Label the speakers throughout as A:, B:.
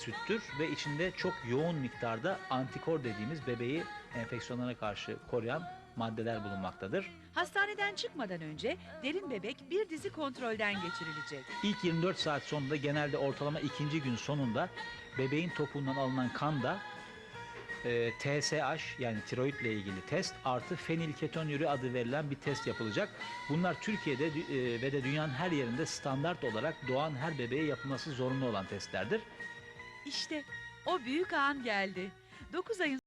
A: süttür ve içinde çok yoğun miktarda antikor dediğimiz bebeği enfeksiyonlara karşı koruyan maddeler bulunmaktadır.
B: Hastaneden çıkmadan önce derin bebek bir dizi kontrolden geçirilecek.
A: İlk 24 saat sonunda genelde ortalama ikinci gün sonunda bebeğin topuğundan alınan kanda e, TSH yani tiroidle ilgili test artı fenilketonürü adı verilen bir test yapılacak. Bunlar Türkiye'de e, ve de dünyanın her yerinde standart olarak doğan her bebeğe yapılması zorunlu olan testlerdir.
B: İşte o büyük an geldi. 9 ayın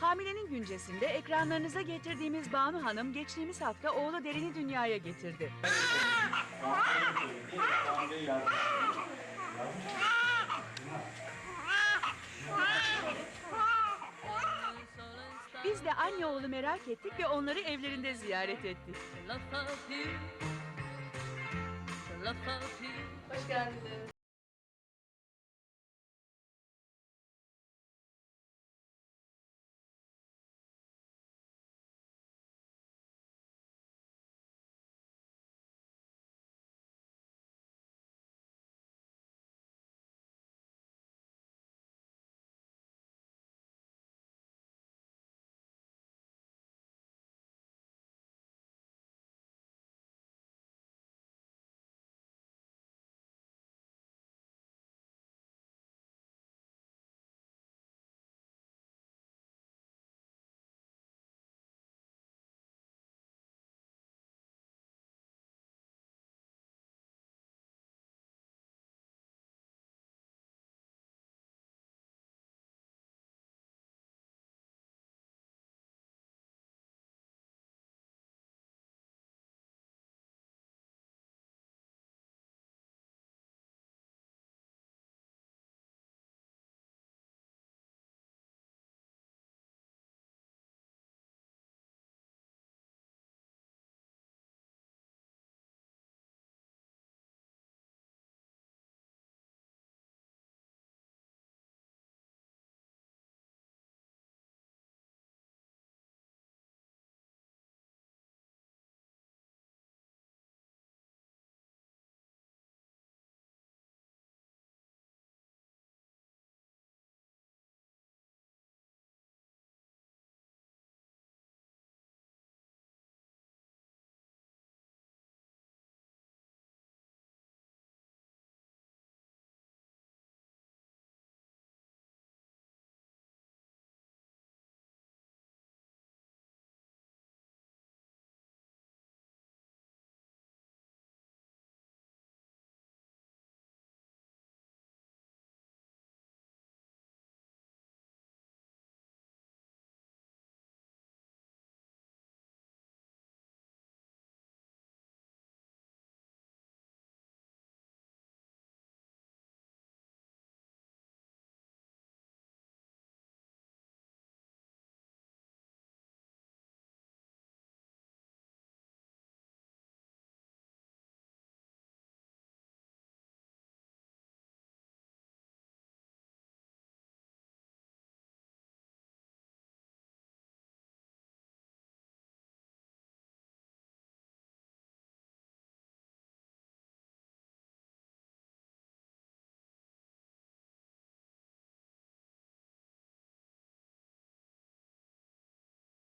B: Hamilenin güncesinde ekranlarınıza getirdiğimiz Banu Hanım geçtiğimiz hafta oğlu Derin'i dünyaya getirdi. Biz de anne oğlu merak ettik ve onları evlerinde ziyaret ettik.
C: Hoş geldiniz.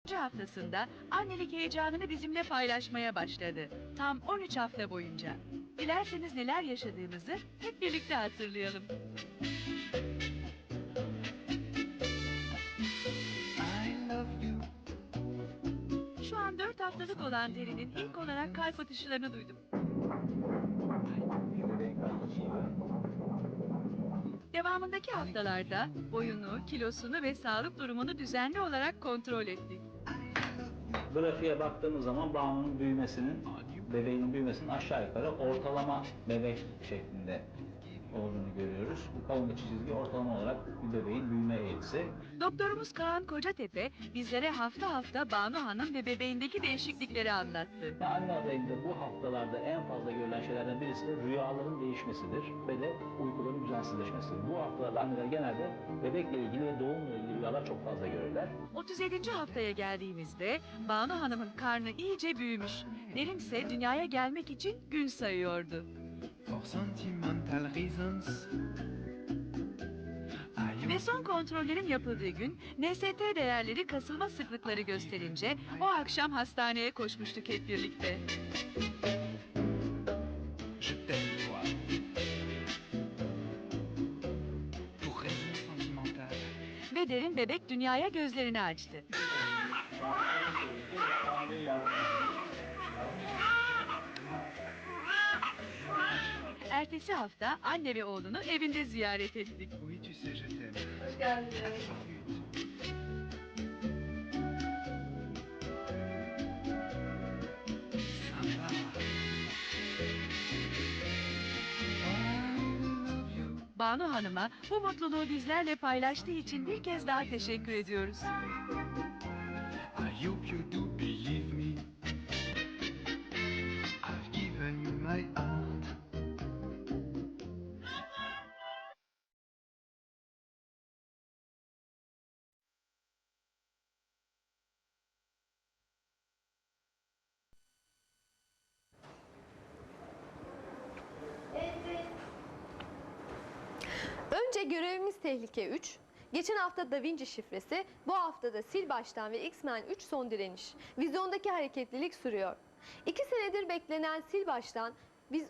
B: Üçüncü haftasında annelik heyecanını bizimle paylaşmaya başladı. Tam 13 hafta boyunca. Dilerseniz neler yaşadığımızı hep birlikte hatırlayalım. Şu an 4 haftalık olan derinin ilk olarak kalp atışlarını duydum. Devamındaki haftalarda boyunu, kilosunu ve sağlık durumunu düzenli olarak kontrol ettik.
A: grafiğe baktığımız zaman Banu'nun büyümesinin, bebeğin büyümesinin aşağı yukarı ortalama bebek şeklinde olduğunu görüyoruz. Bu kalın içi çizgi ortalama olarak bir bebeğin büyüme eğrisi.
B: Doktorumuz Kaan Kocatepe bizlere hafta hafta Banu Hanım ve bebeğindeki değişiklikleri anlattı.
A: Ve anne adayında bu haftalarda en fazla görülen şeylerden birisi de rüyaların değişmesidir ve de uykuların düzensizleşmesidir. Bu haftalarda anneler genelde bebekle ilgili ve doğumla ilgili rüyalar çok fazla görürler.
B: 37. haftaya geldiğimizde Banu Hanım'ın karnı iyice büyümüş. Derin ise dünyaya gelmek için gün sayıyordu.
C: For sentimental reasons.
B: Ve son kontrollerin yapıldığı gün NST değerleri kasılma sıklıkları gösterince o akşam hastaneye koşmuştuk hep birlikte.
C: je t'aime toi. Pour raisons sentimentales.
B: Ve derin bebek dünyaya gözlerini açtı. Ertesi hafta anne ve oğlunu evinde ziyaret ettik.
C: Je t'aime.
B: Hoş geldiniz.
C: You.
B: Banu Hanım'a bu mutluluğu bizlerle paylaştığı için bir kez daha teşekkür ediyoruz.
C: I hope you do believe me. I've given you my heart.
D: Önce görevimiz tehlike 3. Geçen hafta Da Vinci şifresi, bu hafta da sil baştan ve X-Men 3 son direniş. Vizyondaki hareketlilik sürüyor. İki senedir beklenen sil baştan biz...